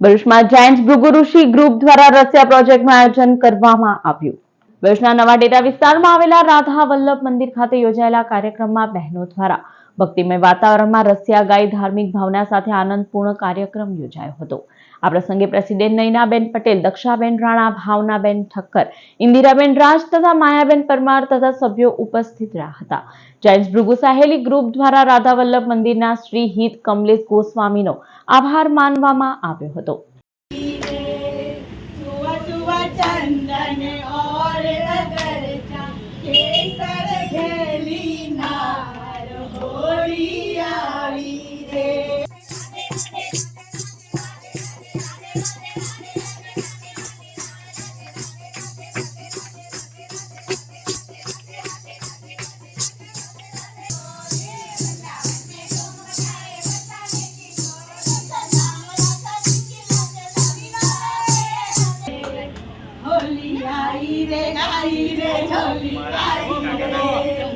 ભરૂચમાં જાયન્ટ ભૃગુ ઋષિ ગ્રુપ દ્વારા રસિયા પ્રોજેક્ટનું આયોજન કરવામાં આવ્યું. ભરૂચના નવા ડેટા વિસ્તારમાં આવેલા રાધા વલ્લભ મંદિર ખાતે યોજાયેલા કાર્યક્રમમાં બહેનો દ્વારા ભક્તિમય વાતાવરણમાં રસિયા ગાઈ ધાર્મિક ભાવના સાથે આનંદપૂર્ણ કાર્યક્રમ યોજાયો હતો. આ પ્રસંગે પ્રેસિડેન્ટ નૈનાબેન પટેલ, દક્ષાબેન રાણા, ભાવનાબેન ઠક્કર, ઇન્દિરાબેન રાજ તથા માયાબેન પરમાર તથા સભ્યો ઉપસ્થિત રહ્યા હતા. જૈન ભૃગુ સાહેલી ગ્રુપ દ્વારા રાધાવલ્લભ મંદિરના શ્રી હિત કમલેશ ગોસ્વામીનો આભાર માનવામાં આવ્યો હતો. आई रे आई रे होली आई रे